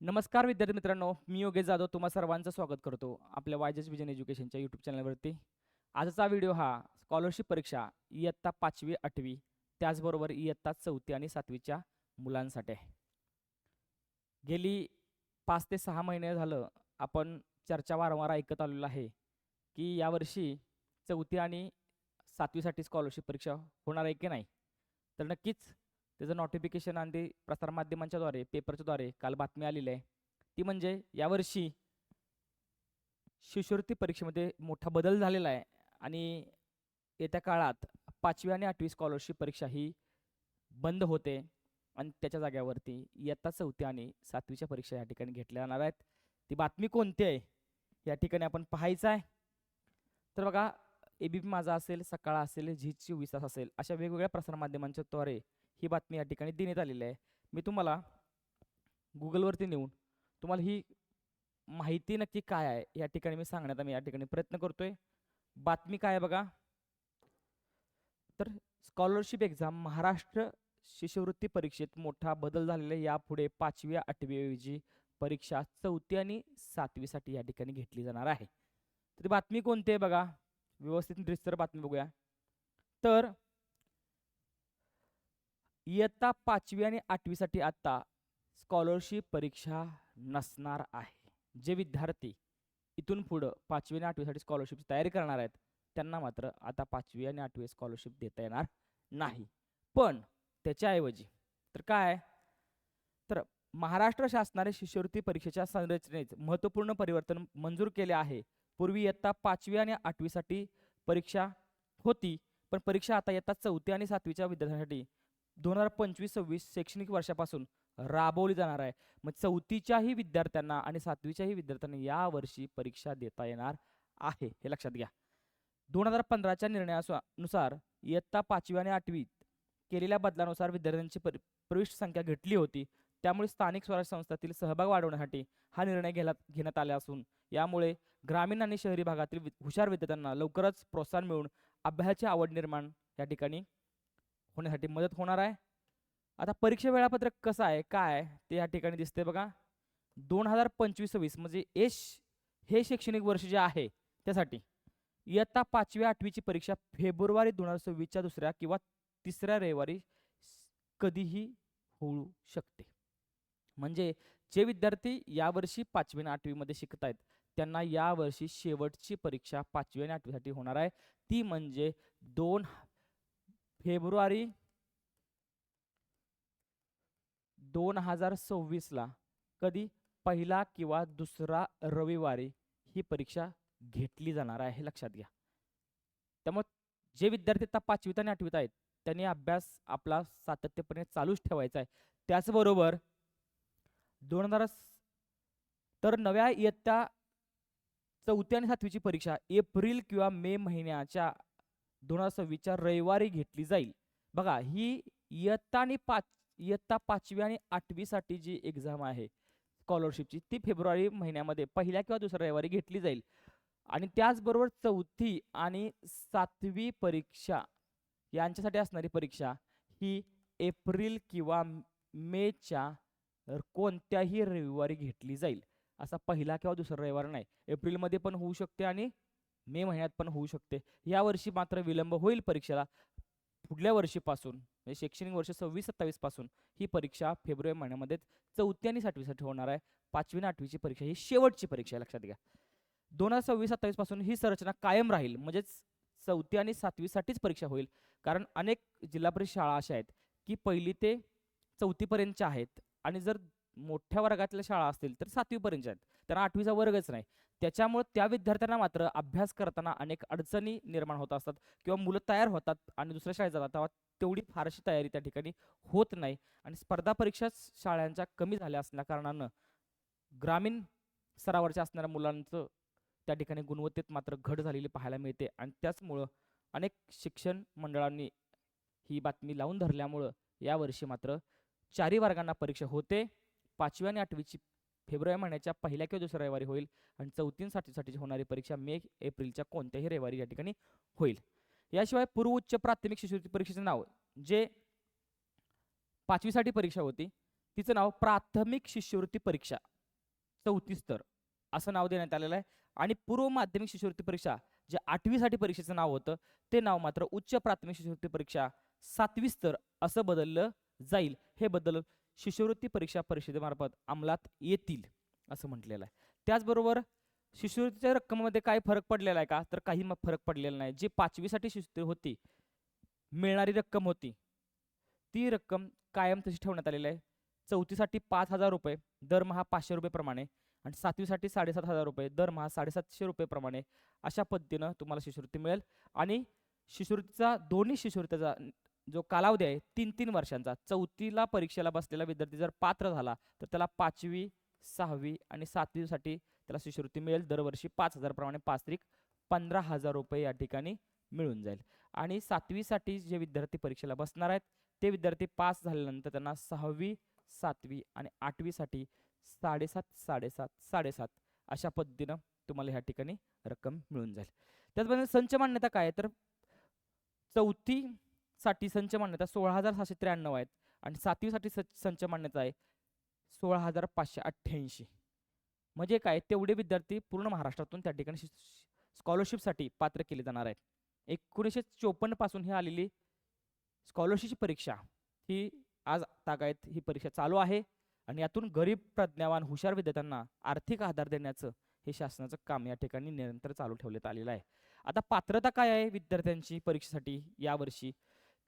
नमस्कार विद्यार्थी मित्रांनो मी योगेश जाधव तुम्हा सर्वांचं स्वागत करतो आपल्या वायजेस विजन एज्युकेशनच्या यूट्यूब चॅनलवरती. आजचा व्हिडिओ हा स्कॉलरशिप परीक्षा इयत्ता पाचवी आठवी त्याचबरोबर इयत्ता चौथी आणि सातवीच्या मुलांसाठी. आहे गेली पाच ते सहा महिने झालं आपण चर्चा वारंवार ऐकत आलेलो आहे की यावर्षी चौथी आणि सातवीसाठी स्कॉलरशिप परीक्षा होणार आहे की नाही? तर नक्कीच त्याचं नोटिफिकेशन आणि ते प्रसारमाध्यमांच्याद्वारे पेपरच्याद्वारे काल बातमी आलेली आहे. ती म्हणजे यावर्षी शिष्यवृत्ती परीक्षेमध्ये मोठा बदल झालेला आहे आणि येत्या काळात पाचवी आणि आठवी स्कॉलरशिप परीक्षा ही बंद होते आणि त्याच्या जाग्यावरती इयत्ता चौथी आणि सातवीच्या परीक्षा या ठिकाणी घेतल्या जाणार आहेत. ती बातमी कोणती आहे? या ठिकाणी आपण पाहायचं आहे. तर बघा ए बी पी माझा असेल सकाळ असेल झी चोवीस तास असेल अशा वेगवेगळ्या प्रसारमाध्यमांच्या द्वारे ही बातमी या ठिकाणी देण्यात आलेली आहे. मी तुम्हाला गुगलवरती नेऊन तुम्हाला ही माहिती नक्की काय आहे या ठिकाणी मी सांगण्याचा मी या ठिकाणी प्रयत्न करतोय. बातमी काय आहे बघा. तर स्कॉलरशिप एक्झाम महाराष्ट्र शिष्यवृत्ती परीक्षेत मोठा बदल झालेला आहे. यापुढे पाचवी आठवीऐवजी परीक्षा चौथी आणि सातवीसाठी या ठिकाणी घेतली जाणार आहे. तर बातमी कोणती आहे बघा. व्यवस्थित रिस्तर बातमी बघूया. तर इयत्ता पाचवी आणि आठवीसाठी आता स्कॉलरशिप परीक्षा नसणार आहे. जे विद्यार्थी इथून पुढं पाचवी आणि आठवीसाठी स्कॉलरशिपची तयारी करणार आहेत त्यांना मात्र आता पाचवी आणि आठवी स्कॉलरशिप देता येणार नाही. पण त्याच्याऐवजी तर काय? तर महाराष्ट्र शासनाने शिष्यवृत्ती परीक्षेच्या संरचनेत महत्त्वपूर्ण परिवर्तन मंजूर केले आहे. पूर्वी इयत्ता पाचवी आणि आठवीसाठी परीक्षा होती पण परीक्षा आता इयत्ता चौथी आणि सातवीच्या विद्यार्थ्यांसाठी दोन हजार पंचवीस सव्वीस शैक्षणिक वर्षापासून राबवली जाणार आहे. मग चौथीच्याही विद्यार्थ्यांना आणि सातवीच्याही विद्यार्थ्यांना यावर्षी परीक्षा देता येणार आहे. हे लक्षात घ्या. दोन हजार पंधराच्या निर्णयानुसार इयत्ता पाचवी आणि आठवीत केलेल्या बदलानुसार विद्यार्थ्यांची प्रविष्ट संख्या घटली होती. त्यामुळे स्थानिक स्वराज्य संस्थातील सहभाग वाढवण्यासाठी हा निर्णय घेला घेण्यात आला असून यामुळे ग्रामीण आणि शहरी भागातील हुशार विद्यार्थ्यांना लवकरच प्रोत्साहन मिळून अभ्यासाची आवड निर्माण या ठिकाणी होण्यासाठी मदत होणार आहे. आता परीक्षा वेळापत्रक कसं आहे काय ते या ठिकाणी दिसते बघा. दोन हजार पंचवीस सव्वीस म्हणजे एश हे शैक्षणिक वर्ष जे आहे त्यासाठी इयत्ता पाचव्या आठवीची परीक्षा फेब्रुवारी दोन हजार सव्वीसच्या दुसऱ्या किंवा तिसऱ्या रविवारी कधीही होऊ शकते. म्हणजे जे विद्यार्थी यावर्षी पाचवी आणि आठवीमध्ये शिकत आहेत त्यांना यावर्षी शेवटची परीक्षा पाचवी आणि आठवीसाठी होणार आहे. ती म्हणजे दोन फेब्रुवारी दोन हजार सव्वीसला कधी पहिला किंवा दुसरा रविवारी ही परीक्षा घेतली जाणार आहे हे लक्षात घ्या. त्यामुळे जे विद्यार्थी आता पाचवीत आणि आठवीत आहेत त्यांनी अभ्यास आपला सातत्यपणे चालूच ठेवायचा आहे. त्याचबरोबर दोन हजार तर नव्या इयत्ता चौथी आणि सातवीची परीक्षा एप्रिल किंवा मे महिन्याच्या दोन हजार सव्वीसच्या रविवारी घेतली जाईल. बघा ही इयत्ता आणि पाच इयत्ता पाचवी आणि आठवीसाठी जी एक्झाम आहे स्कॉलरशिपची ती फेब्रुवारी महिन्यामध्ये पहिल्या किंवा दुसऱ्या रविवारी घेतली जाईल. आणि त्याचबरोबर चौथी आणि सातवी परीक्षा यांच्यासाठी असणारी परीक्षा ही एप्रिल किंवा मेच्या कोणत्याही रविवारी घेतली जाईल. असा पहिला किंवा दुसरा रविवार नाही. एप्रिलमध्ये पण होऊ शकते आणि मे महिन्यात पण होऊ शकते. यावर्षी मात्र विलंब होईल परीक्षेला. पुढल्या वर्षीपासून म्हणजे शैक्षणिक वर्ष सव्वीस सत्तावीसपासून ही परीक्षा फेब्रुवारी महिन्यामध्ये चौथी आणि सातवीसाठी होणार आहे. पाचवी आणि आठवीची परीक्षा ही शेवटची परीक्षा आहे लक्षात घ्या. दोन हजार सव्वीस सत्तावीसपासून ही संरचना कायम राहील म्हणजेच चौथी आणि सातवीसाठीच परीक्षा होईल. कारण अनेक जिल्हा परिषद शाळा अशा आहेत की पहिली ते चौथीपर्यंतच्या आहेत आणि जर मोठ्या वर्गातल्या शाळा असतील तर सातवीपर्यंतच्या आहेत. त्यांना आठवीचा वर्गच नाही. त्याच्यामुळे त्या विद्यार्थ्यांना मात्र अभ्यास करताना अनेक अडचणी निर्माण होत असतात किंवा मुलं तयार होतात आणि दुसऱ्या शाळेत जातात तेव्हा तेवढी फारशी तयारी त्या ठिकाणी होत नाही आणि स्पर्धा परीक्षा शाळांच्या कमी झाल्या असल्या कारणानं ग्रामीण स्तरावरच्या असणाऱ्या मुलांचं त्या ठिकाणी गुणवत्तेत मात्र घट झालेली पाहायला मिळते आणि त्याचमुळं अनेक शिक्षण मंडळांनी ही बातमी लावून धरल्यामुळं यावर्षी मात्र चारही वर्गांना परीक्षा होते. पाचवी आणि आठवीची फेब्रुवारी महिन्याच्या पहिल्या किंवा दुसऱ्या रविवारी होईल आणि चौथीसाठीसाठी होणारी परीक्षा मे एप्रिलच्या कोणत्याही रविवारी या ठिकाणी होईल. याशिवाय पूर्व उच्च प्राथमिक शिष्यवृत्ती परीक्षेचं नाव जे पाचवीसाठी परीक्षा होती तिचं नाव प्राथमिक शिष्यवृत्ती परीक्षा चौथी स्तर असं नाव देण्यात आलेलं आहे. आणि पूर्व माध्यमिक शिष्यवृत्ती परीक्षा जे आठवीसाठी परीक्षेचं नाव होतं ते नाव मात्र उच्च प्राथमिक शिष्यवृत्ती परीक्षा सातवी स्तर असं बदललं जाईल. हे बदल शिष्यवृत्ती परीक्षा परिषदेमार्फत अंमलात येतील असं म्हटलेलं आहे. त्याचबरोबर शिष्यवृत्तीच्या रक्कमेमध्ये काय फरक पडलेला आहे का? तर काही मग फरक पडलेला नाही. जी पाचवीसाठी शिष्यवृत्ती होती मिळणारी रक्कम होती ती रक्कम कायम तशी ठेवण्यात आलेली आहे. चौथीसाठी पाच हजार रुपये दरमहा पाचशे रुपये प्रमाणे आणि सातवीसाठी साडेसात हजार रुपये दरमहा साडेसातशे रुपये प्रमाणे अशा पद्धतीनं तुम्हाला शिष्यवृत्ती मिळेल. आणि शिष्यवृत्तीचा दोन्ही शिष्यवृत्तीचा जो कालावधी आहे तीन तीन वर्षांचा. चौथीला परीक्षेला बसलेला विद्यार्थी जर पात्र झाला तर त्याला पाचवी सहावी आणि सातवीसाठी त्याला शिष्यवृत्ती मिळेल. दरवर्षी पाच हजारप्रमाणे पाच त्रिक पंधरा हजार रुपये या ठिकाणी मिळून जाईल. आणि सातवीसाठी जे विद्यार्थी परीक्षेला बसणार आहेत ते विद्यार्थी पास झाल्यानंतर त्यांना सहावी सातवी आणि आठवीसाठी साडेसात साडेसात साडेसात अशा पद्धतीनं तुम्हाला ह्या ठिकाणी रक्कम मिळून जाईल. त्याचप्रमाणे संच मान्यता काय आहे? तर साठी संच मान्यता सोळा हजार सहाशे त्र्याण्णव आहेत आणि सातवीसाठी सच संच मान्यता आहे सोळा हजार पाचशे अठ्ठ्याऐंशी. म्हणजे काय? तेवढे विद्यार्थी पूर्ण महाराष्ट्रातून त्या ठिकाणी स्कॉलरशिपसाठी पात्र केले जाणार आहेत. एकोणीसशे चोपन्नपासून ही आलेली स्कॉलरशिपची परीक्षा ही आज तागायत ही परीक्षा चालू आहे आणि यातून गरीब प्रज्ञावान हुशार विद्यार्थ्यांना आर्थिक आधार देण्याचं हे शासनाचं काम या ठिकाणी निरंतर चालू ठेवण्यात आलेलं आहे. आता पात्रता काय आहे विद्यार्थ्यांची परीक्षेसाठी यावर्षी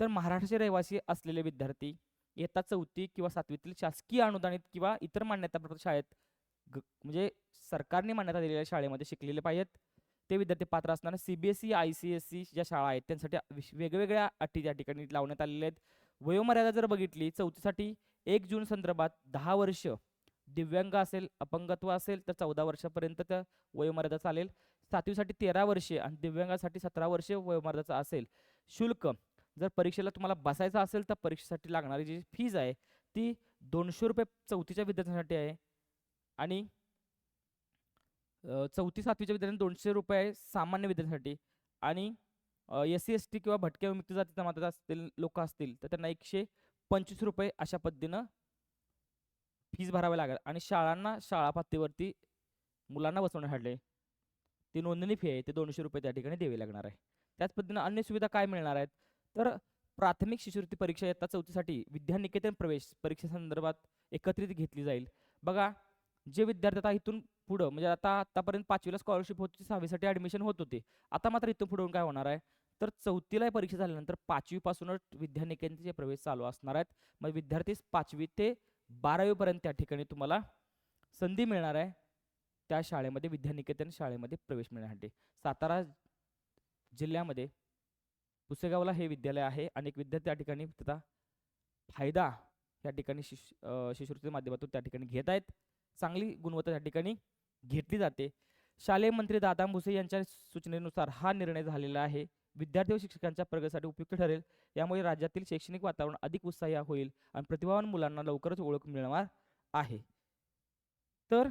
तर महाराष्ट्राचे रहिवासी असलेले विद्यार्थी इयत्ता चौथी किंवा सातवीतील शासकीय अनुदानित किंवा इतर मान्यताप्राप्त शाळेत ग म्हणजे सरकारने मान्यता दिलेल्या शाळेमध्ये शिकलेले पाहिजेत. ते विद्यार्थी पात्र असणार C B S I C S C ज्या शाळा आहेत त्यांसाठी वेगवेगळ्या अटी त्या ठिकाणी लावण्यात आलेल्या आहेत. वयोमर्यादा जर बघितली चौथीसाठी एक जून संदर्भात दहा वर्ष दिव्यांग असेल अपंगत्व असेल तर चौदा वर्षापर्यंत त्या वयोमर्यादा चालेल. सातवीसाठी तेरा वर्षे आणि दिव्यांगासाठी सतरा वर्षे वयोमर्यादाचा असेल. शुल्क जर परीक्षेला तुम्हाला बसायचं असेल तर परीक्षेसाठी लागणारी जी फीज आहे ती दोनशे रुपये चौथीच्या विद्यार्थ्यांसाठी आहे. आणि चौथी सातवीच्या विद्यार्थ्यांना दोनशे रुपये आहे सामान्य विद्यार्थ्यांसाठी. आणि एस सी एस टी किंवा भटक्या विमुक्त जातीचा जमातीत असतील लोक असतील तर त्यांना एकशे पंचवीस रुपये अशा पद्धतीनं फीज भरावी लागेल. आणि शाळांना शाळा पातळीवरती मुलांना बसवण्यासाठी ती नोंदणी फी आहे ते दोनशे रुपये त्या ठिकाणी द्यावी लागणार आहे. त्याच पद्धतीनं अन्य सुविधा काय मिळणार आहेत? तर प्राथमिक शिष्यवृत्ती परीक्षा इयत्ता चौथीसाठी विद्यानिकेतन प्रवेश परीक्षेसंदर्भात एकत्रित घेतली जाईल. बघा जे विद्यार्थी आता इथून पुढं म्हणजे आता आतापर्यंत पाचवीला स्कॉलरशिप होती सहावीसाठी ऍडमिशन होत होते. आता मात्र इथून पुढून काय होणार आहे? तर चौथीला परीक्षा झाल्यानंतर पाचवीपासूनच विद्यानिकेतनचे प्रवेश चालू असणार आहेत. मग विद्यार्थी पाचवी ते बारावीपर्यंत त्या ठिकाणी तुम्हाला संधी मिळणार आहे. त्या शाळेमध्ये विद्यानिकेतन शाळेमध्ये प्रवेश मिळण्यासाठी. सातारा जिल्ह्यामध्ये पुसेगावला हे विद्यालय आहे. अनेक विद्यार्थी त्या ठिकाणी त्याचा फायदा या ठिकाणी शिश शिष्यवृत्तीच्या माध्यमातून त्या ठिकाणी घेत आहेत. चांगली गुणवत्ता त्या ठिकाणी घेतली जाते. शालेय मंत्री दादा भुसे यांच्या सूचनेनुसार हा निर्णय झालेला आहे. विद्यार्थी व शिक्षकांच्या प्रगतीसाठी उपयुक्त ठरेल. यामुळे राज्यातील शैक्षणिक वातावरण अधिक उत्साही होईल आणि प्रतिभावान मुलांना लवकरच ओळख मिळणार आहे. तर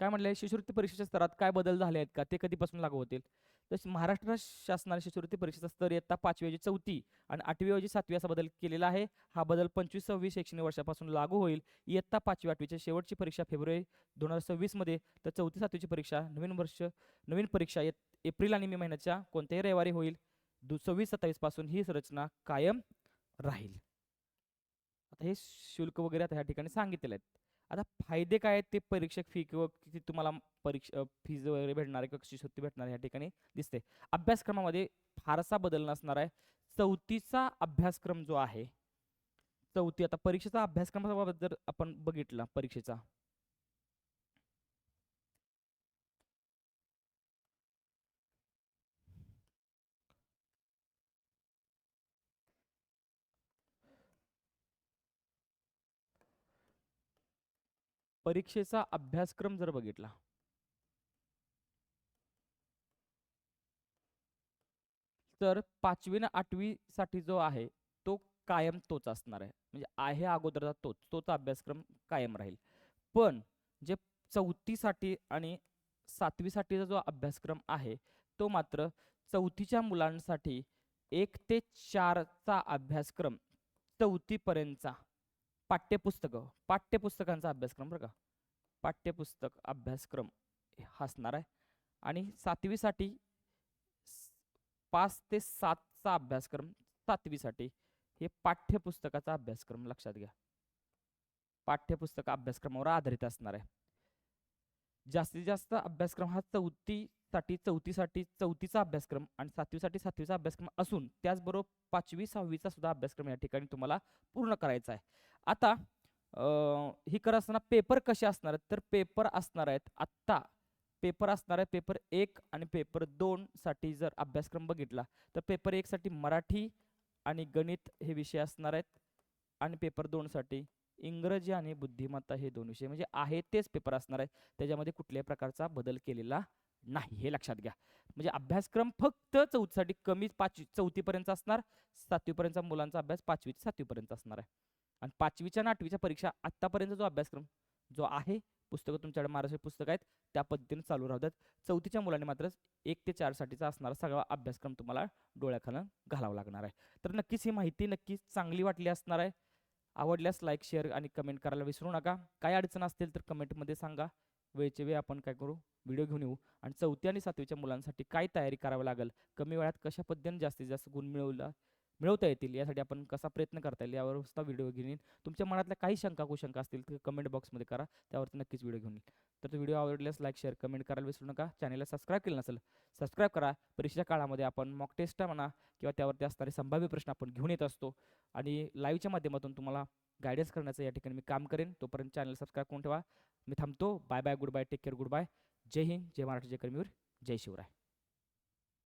काय म्हणले शिष्यवृत्ती परीक्षेच्या स्तरात काय बदल झाले आहेत का? ते कधीपासून लागू होतील? तर महाराष्ट्र शासनाने शिष्यवृत्ती परीक्षेचा स्तर इयत्ता पाचवीऐवजी चौथी आणि आठवीऐवजी सातवी असा बदल केलेला आहे. हा बदल पंचवीस सव्वीस शैक्षणिक वर्षापासून लागू होईल. इयत्ता पाचवी आठवीची शेवटची परीक्षा फेब्रुवारी दोन हजार सव्वीसमध्ये तर चौथी सातवीची परीक्षा नवीन वर्ष नवीन परीक्षा येत एप्रिल आणि मे महिन्याच्या कोणत्याही रविवारी होईल. दु सव्वीस सत्तावीसपासून ही संरचना कायम राहील. आता हे शुल्क वगैरे आता ह्या ठिकाणी सांगितलेले आहेत आता फायदे काय आहेत ते परीक्षक फी किंवा किती तुम्हाला परीक्षा फीज वगैरे भेटणार आहे किंवा शिष्यवृत्ती भेटणार या ठिकाणी दिसते. अभ्यासक्रमामध्ये फारसा बदल नसणार आहे. चौथीचा अभ्यासक्रम जो आहे चौथी आता परीक्षेचा अभ्यासक्रमाबाबत जर आपण बघितला परीक्षेचा. परीक्षेचा अभ्यासक्रम जर बघितला तर पाचवी आणि आठवीसाठी जो आहे तो कायम तोच असणार आहे. म्हणजे आहे अगोदरचा तोच तोच अभ्यासक्रम कायम राहील. पण जे चौथीसाठी आणि सातवीसाठीचा जो अभ्यासक्रम आहे तो मात्र चौथीच्या मुलांसाठी एक ते चारचा अभ्यासक्रम चौथीपर्यंतचा पाठ्यपुस्तकं पाठ्यपुस्तकांचा अभ्यासक्रम बरं का. पाठ्यपुस्तक अभ्यासक्रम हा असणार आहे. आणि सातवीसाठी पाच ते सातचा अभ्यासक्रम सातवीसाठी. हे पाठ्यपुस्तकाचा अभ्यासक्रम लक्षात घ्या. पाठ्यपुस्तक अभ्यासक्रमावर आधारित असणार आहे. जास्तीत जास्त अभ्यासक्रम हा चौथीसाठी चौथीसाठी चौथीचा अभ्यासक्रम आणि सातवीसाठी सातवीचा अभ्यासक्रम असून त्याचबरोबर पाचवी सहावीचा सुद्धा अभ्यासक्रम या ठिकाणी तुम्हाला पूर्ण करायचा आहे. आता ही करत असताना पेपर कसे असणार आहेत? तर पेपर असणार आहेत आत्ता पेपर असणार आहे पेपर एक आणि पेपर दोनसाठी जर अभ्यासक्रम बघितला तर पेपर एकसाठी मराठी आणि गणित हे विषय असणार आहेत आणि पेपर दोनसाठी इंग्रजी आणि बुद्धिमत्ता हे दोन विषय. म्हणजे आहे तेच पेपर असणार आहेत. त्याच्यामध्ये कुठल्याही प्रकारचा बदल केलेला नाही हे लक्षात घ्या. म्हणजे अभ्यासक्रम फक्त चौथीसाठी कमी पाचवी चौथीपर्यंत असणार सातवीपर्यंतचा मुलांचा अभ्यास पाचवी ते सातवीपर्यंत असणार आहे. आणि पाचवीच्या आणि आठवीच्या परीक्षा आत्तापर्यंत जो अभ्यासक्रम जो आहे पुस्तकं तुमच्याकडे महाराष्ट्र पुस्तक आहेत त्या पद्धतीने चालू राहतात. चौथीच्या मुलांनी मात्र एक ते चारसाठीचा असणारा सगळा अभ्यासक्रम तुम्हाला डोळ्याखालून घालावा लागणार आहे. तर नक्कीच ही माहिती नक्कीच चांगली वाटली असणार आहे. आवडल्यास लाईक शेअर आणि कमेंट करायला विसरू नका. काय अडचण असतील तर कमेंटमध्ये सांगा. वेळचे वेळ आपण काय करू? व्हिडिओ घेऊन येऊ. आणि चौथी आणि सातवीच्या मुलांसाठी काय तयारी करावी लागेल? कमी वेळात कशा पद्धतीने जास्तीत जास्त गुण मिळवला मिळवता येतील यासाठी आपण कसा प्रयत्न करता येईल यावर सुद्धा व्हिडिओ घेऊन येईन तुमच्या मनातल्या काही शंका कुशंका असतील तर कमेंट बॉक्समध्ये करा. त्यावरती नक्कीच व्हिडिओ घेऊन येईल. तर तो व्हिडिओ आवडल्यास लाईक शेअर कमेंट करायला विसरू नका. चॅनलला सबस्क्राईब केलं नसेल सबस्क्राईब करा. परीक्षेच्या काळामध्ये आपण मॉक टेस्ट म्हणा किंवा त्यावरती असणारे संभाव्य प्रश्न आपण घेऊन येत असतो. आणि लाईव्हच्या माध्यमातून तुम्हाला गायडन्स करण्याचं या ठिकाणी मी काम करेन. तोपर्यंत चॅनल सबस्क्राईब करून ठेवा. मी थांबतो. Bye bye good bye take care good bye जय हिंद जय महाराष्ट्र जय कर्मीवर. जय शिवराय.